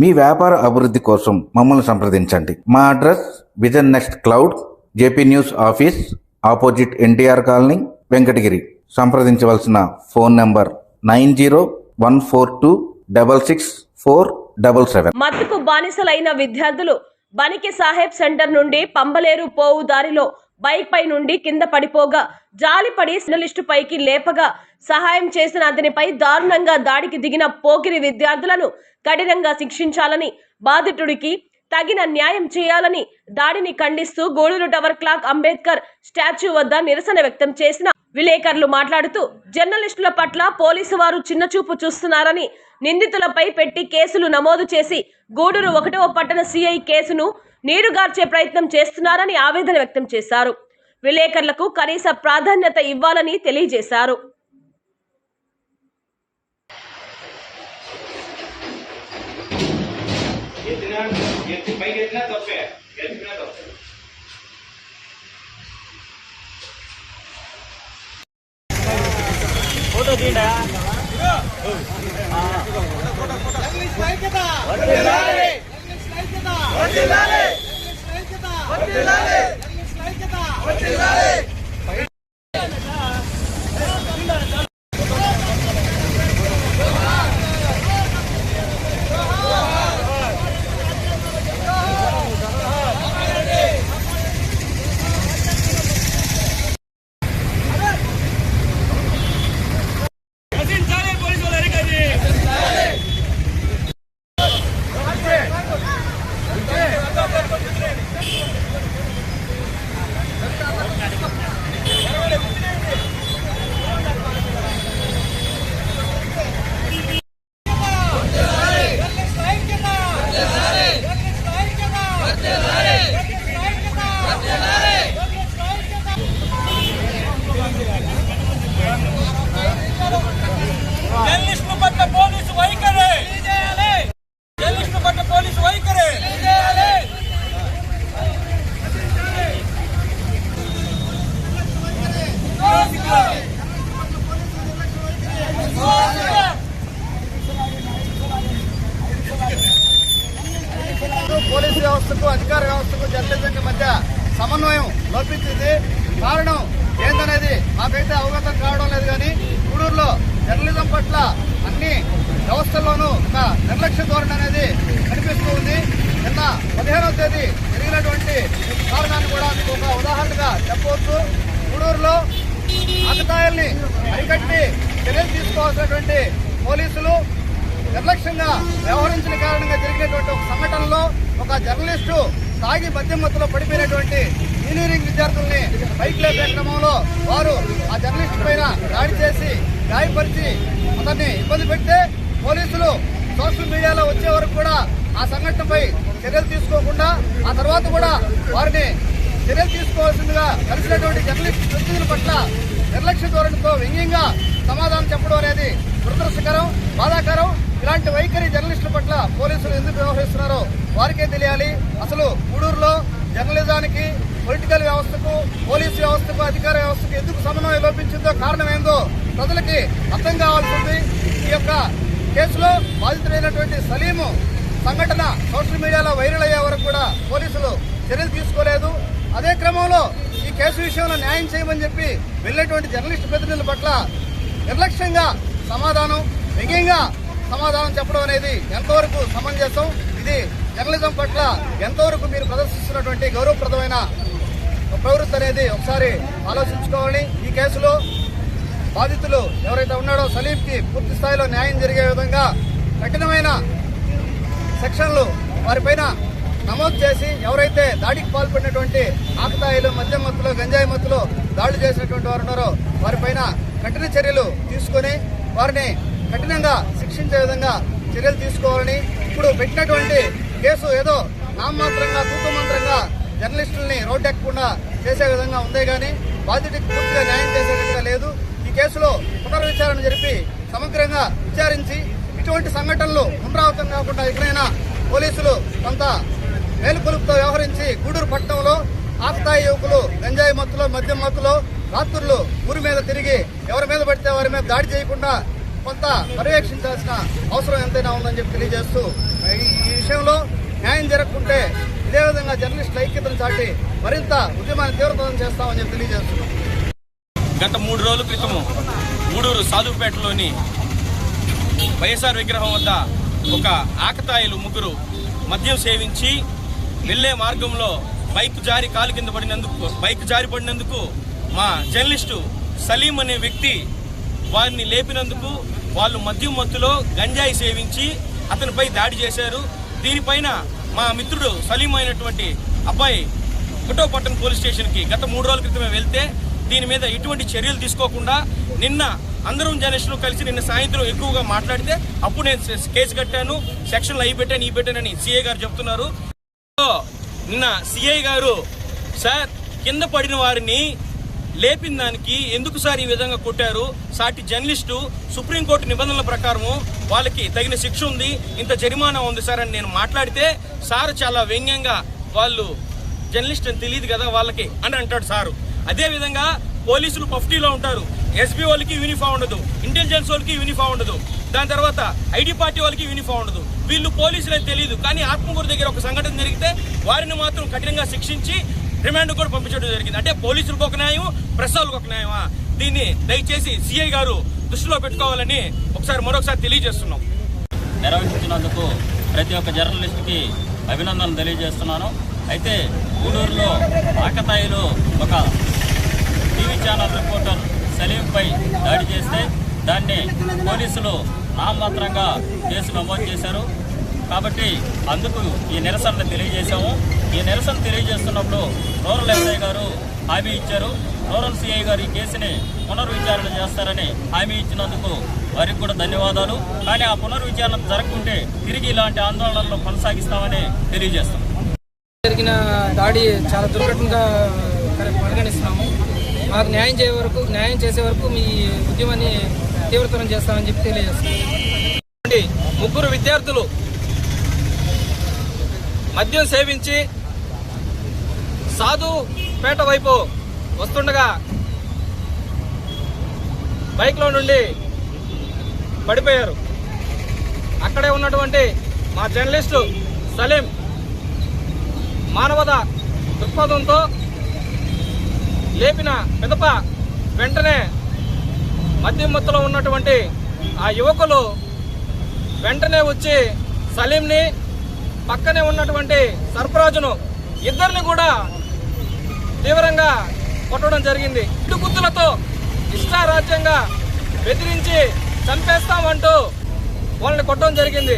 మీ వ్యాపార అభివృద్ధి కోసం మమ్మల్ని సంప్రదించండి. మా address vision next cloud JP news office opposite NTR colony Venkatagiri. సంప్రదించవలసిన phone number nine zero one four two double six four double seven. మత్తుకు బానిసలైన విద్యార్థులు బనికి సాహెబ్ సెంటర్ నుండి పంబలేరు పోవు దారిలో బైక్ పై నుండి కింద పడిపోగా జాలిపడి సినలిస్టు పైకి లేపగా సహాయం చేసిన అతనిపై దారుణంగా దాడికి దిగిన పోకిరి విద్యార్థులను కఠినంగా శిక్షించాలని బాధితుడికి తగిన న్యాయం చేయాలని దాడిని ఖండిస్తూ Gudur tower clock Ambedkar statue వద్ద నిరసన వ్యక్తం చేసిన విలేకరులు మాట్లాడుతూ జర్నలిస్టుల పట్ల పోలీసు వారు చిన్నచూపు చూస్తున్నారని నిందితులపై పెట్టి కేసులు నమోదు చేసి గూడూరు ఒకటవ పట్టణ సిఐ కేసును నీరుగార్చే ప్రయత్నం చేస్తున్నారని ఆవేదన వ్యక్తం చేశారు. విలేకరులకు కనీస ప్రాధాన్యత ఇవ్వాలని తెలియజేశారు. ఫోటో ఎత్తి ఎత్తినా సమన్వయం లోపించింది. కారణం ఏందనేది మాకైతే అవగతం కావడం లేదు కానీ గూడూరులో జర్నలిజం పట్ల అన్ని వ్యవస్థల్లోనూ ఒక నిర్లక్ష్య ధోరణి అనేది కనిపిస్తూ ఉంది. నిన్న పదిహేనవ తేదీ జరిగినటువంటి కారణాన్ని కూడా మీకు ఒక ఉదాహరణగా చెప్పవచ్చు. గూడూరులో ఆకతాయిల్ని అరికట్టి చర్యలు తీసుకోవాల్సినటువంటి పోలీసులు నిర్లక్ష్యంగా వ్యవహరించిన కారణంగా జరిగినటువంటి ఒక సంఘటనలో ఒక జర్నలిస్టు తాగి మద్యం మత్తులో పడిపోయినటువంటి ఇంజనీరింగ్ విద్యార్థుల్ని బైక్ లేపే క్రమంలో వారు ఆ జర్నలిస్ట్ పైన దాడి చేసి గాయపరిచి అతన్ని ఇబ్బంది పెడితే పోలీసులు సోషల్ మీడియాలో వచ్చే వరకు కూడా ఆ సంఘటనపై చర్యలు తీసుకోకుండా ఆ తర్వాత కూడా వారిని చర్యలు తీసుకోవాల్సిందిగా కలిసినటువంటి జర్నలిస్ట్ ప్రతినిధుల పట్ల నిర్లక్ష్య ధోరణితో వ్యంగ్యంగా సమాధానం చెప్పడం అనేది దురదృష్టకరం బాధాకరం. ఇలాంటి వైఖరి జర్నలిస్టుల పట్ల పోలీసులు ఎందుకు వ్యవహరిస్తున్నారో వారికే తెలియాలి. అసలు గూడూరులో జర్నలిజానికి పొలిటికల్ వ్యవస్థకు పోలీసు వ్యవస్థకు అధికార వ్యవస్థకు ఎందుకు సమన్వయం లోపించిందో కారణం ఏందో ప్రజలకి అర్థం కావాల్సి ఉంది ఈ యొక్క కేసులో బాధితుడైనటువంటి సలీము సంఘటన సోషల్ మీడియాలో వైరల్ అయ్యే వరకు కూడా పోలీసులు చర్యలు తీసుకోలేదు. అదే క్రమంలో ఈ కేసు విషయంలో న్యాయం చేయమని చెప్పి వెళ్ళినటువంటి జర్నలిస్ట్ ప్రతినిధుల పట్ల నిర్లక్ష్యంగా సమాధానం వ్యంగ్యంగా సమాధానం చెప్పడం అనేది ఎంతవరకు సమంజసం? ఇది జర్నలిజం పట్ల ఎంతవరకు మీరు ప్రదర్శిస్తున్నటువంటి గౌరవప్రదమైన ప్రవృత్తి అనేది ఒకసారి ఆలోచించుకోవాలి. ఈ కేసులో బాధితులు ఎవరైతే ఉన్నాడో సలీంకి పూర్తి స్థాయిలో న్యాయం జరిగే విధంగా కఠినమైన సెక్షన్లు వారిపైన నమోదు చేసి ఎవరైతే దాడికి పాల్పడినటువంటి ఆకతాయిలు మద్యం మత్తులో గంజాయి మత్తులో దాడులు చేసినటువంటి వారు ఉన్నారో వారిపైన కఠిన చర్యలు తీసుకొని వారిని కఠినంగా శిక్షించే విధంగా చర్యలు తీసుకోవాలని ఇప్పుడు పెట్టినటువంటి కేసు ఏదో నామమాత్రంగా తూతుమంత్రంగా జర్నలిస్టుల్ని రోడ్డెక్కకుండా చేసే విధంగా ఉందే కానీ బాధితుడికి పూర్తిగా న్యాయం చేసే విధంగా లేదు. ఈ కేసులో పునర్విచారణ జరిపి సమగ్రంగా విచారించి ఇటువంటి సంఘటనలు పునరావృతం కాకుండా ఎక్కడైనా పోలీసులు కొంత మేలుకొలుపుతో వ్యవహరించి గూడూరు పట్టణంలో ఆస్థాయి యువకులు గంజాయి మత్తులో మద్యం మత్తులో రాత్రులు ఊరి మీద తిరిగి ఎవరి మీద పడితే వారి మీద దాడి చేయకుండా కొంత పర్యవేక్షించాల్సిన అవసరం ఎంతైనా ఉందని చెప్పి తెలియజేస్తూ విషయంలో న్యాయం జరగకుంటే ఇదే విధంగా జర్నలిస్టుల ఐక్యతను చాటి మరింత ఉద్యమాన్ని తీవ్రతరం చేస్తామని చెప్పి తెలియజేస్తున్నాం. గత మూడు రోజుల క్రితం గూడూరు సాధుపేటలోని వైఎస్ఆర్ విగ్రహం వద్ద ఒక ఆకతాయిలు ముగ్గురు మద్యం సేవించి వెళ్ళే మార్గంలో బైక్ జారి కాలు కింద పడినందుకు బైక్ జారి పడినందుకు మా జర్నలిస్టు సలీం అనే వ్యక్తి వారిని లేపినందుకు వాళ్ళు మద్యం మత్తులో గంజాయి సేవించి అతనిపై దాడి చేశారు. దీనిపైన మా మిత్రుడు సలీం అయినటువంటి అబ్బాయి పుట్టోపట్టణం పోలీస్ స్టేషన్కి గత మూడు రోజుల క్రితమే వెళ్తే దీని మీద ఎటువంటి చర్యలు తీసుకోకుండా నిన్న అందరం జర్నలిస్టులు కలిసి నిన్న సాయంత్రం ఎక్కువగా మాట్లాడితే అప్పుడు నేను కేసు కట్టాను సెక్షన్లు అయి పెట్టాను ఈ పెట్టానని సిఐ గారు చెప్తున్నారు. సో, నిన్న సిఐ గారు సార్ కింద పడిన వారిని లేపిన దానికి ఎందుకు సార్ ఈ విధంగా కొట్టారు? సాటి జర్నలిస్టు సుప్రీంకోర్టు నిబంధనల ప్రకారము వాళ్ళకి తగిన శిక్ష ఉంది ఇంత జరిమానా ఉంది సార్ అని నేను మాట్లాడితే సార్ చాలా వ్యంగ్యంగా వాళ్ళు జర్నలిస్ట్ అని తెలియదు కదా వాళ్ళకి అని అంటాడు సారు. అదేవిధంగా పోలీసులు పఫ్టీలో ఉంటారు. ఎస్బీ వాళ్ళకి యూనిఫామ్ ఉండదు ఇంటెలిజెన్స్ వాళ్ళకి యూనిఫామ్ ఉండదు దాని తర్వాత ఐడి పార్టీ వాళ్ళకి యూనిఫామ్ ఉండదు. వీళ్ళు పోలీసులు తెలియదు కానీ ఆత్మకూరు దగ్గర ఒక సంఘటన జరిగితే వారిని మాత్రం కఠినంగా శిక్షించి రిమాండ్ కూడా పంపించడం జరిగింది. అంటే పోలీసులకు ఒక న్యాయం ప్రెస్ వాళ్ళకి ఒక న్యాయమా? దీన్ని దయచేసి సిఐ గారు దృష్టిలో పెట్టుకోవాలని ఒకసారి మరొకసారి తెలియజేస్తున్నాం. నిర్వహించినందుకు ప్రతి ఒక్క జర్నలిస్ట్కి అభినందనలు తెలియజేస్తున్నాను. అయితే గూడూరులో ఆకతాయిలో ఒక టీవీ ఛానల్ రిపోర్టర్ సలీంపై దాడి చేస్తే దాన్ని పోలీసులు నామమాత్రంగా కేసు నమోదు చేశారు. కాబట్టి అందుకు ఈ నిరసన తెలియజేశాము. ఈ నిరసన తెలియజేస్తున్నప్పుడు రూరల్ ఎస్ఐ గారు హామీ ఇచ్చారు. రూరల్ సిఐ గారు ఈ కేసుని పునర్విచారణ చేస్తారని హామీ ఇచ్చినందుకు వారికి కూడా ధన్యవాదాలు. కానీ ఆ పునర్విచారణ జరగకుంటే తిరిగి ఇలాంటి ఆందోళనలు కొనసాగిస్తామని తెలియజేస్తాం జరిగిన దాడి చాలా దుర్ఘటనగా పరిగణిస్తున్నాము. మాకు న్యాయం చేసే వరకు న్యాయం చేసే వరకు మీ ఉద్యమాన్ని తీవ్రతరం చేస్తామని చెప్పి తెలియజేస్తున్నాం. ముగ్గురు విద్యార్థులు మద్యం సేవించి సాధు పేట వైపు వస్తుండగా బైక్లో నుండి పడిపోయారు. అక్కడే ఉన్నటువంటి మా జర్నలిస్టు సలీం మానవత దృక్పథంతో లేపిన పిదప వెంటనే మద్యమత్తులో ఉన్నటువంటి ఆ యువకులు వెంటనే వచ్చి సలీంని పక్కనే ఉన్నటువంటి సర్ఫరాజును ఇద్దరిని కూడా తీవ్రంగా కొట్టడం జరిగింది. ఇటు గుత్తులతో ఇష్టారాజ్యంగా బెదిరించి చంపేస్తామంటూ వాళ్ళని కొట్టడం జరిగింది.